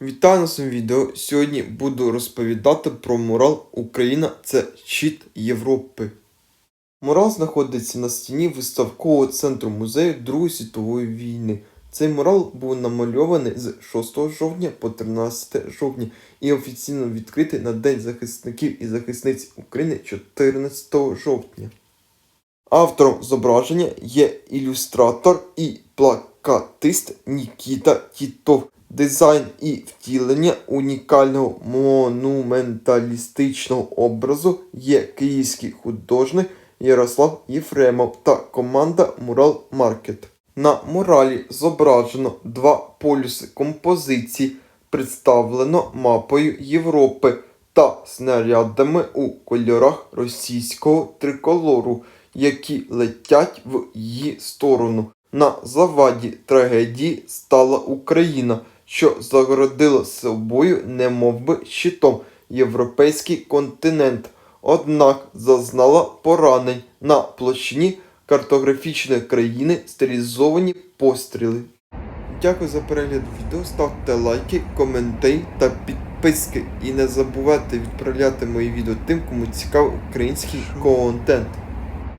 Вітаю на своєму відео. Сьогодні буду розповідати про мурал Україна це щит Європи. Мурал знаходиться на стіні виставкового центру музею Другої світової війни. Цей мурал був намальований з 6 жовтня по 13 жовтня і офіційно відкритий на День захисників і захисниць України 14 жовтня. Автором зображення є ілюстратор і плакатист Нікіта Тітов. Дизайн і втілення унікального монументалістичного образу є київський художник Ярослав Єфремов та команда Мурал Маркет. На муралі зображено два полюси композиції, представлено мапою Європи та снарядами у кольорах російського триколору, які летять в її сторону. На заваді трагедії стала Україна, що загородила собою немовби щитом європейський континент, однак зазнала поранень на площині картографічної країни стилізовані постріли. Дякую за перегляд відео, ставте лайки, коментарі та підписки. І не забувайте відправляти мої відео тим, кому цікавий український контент.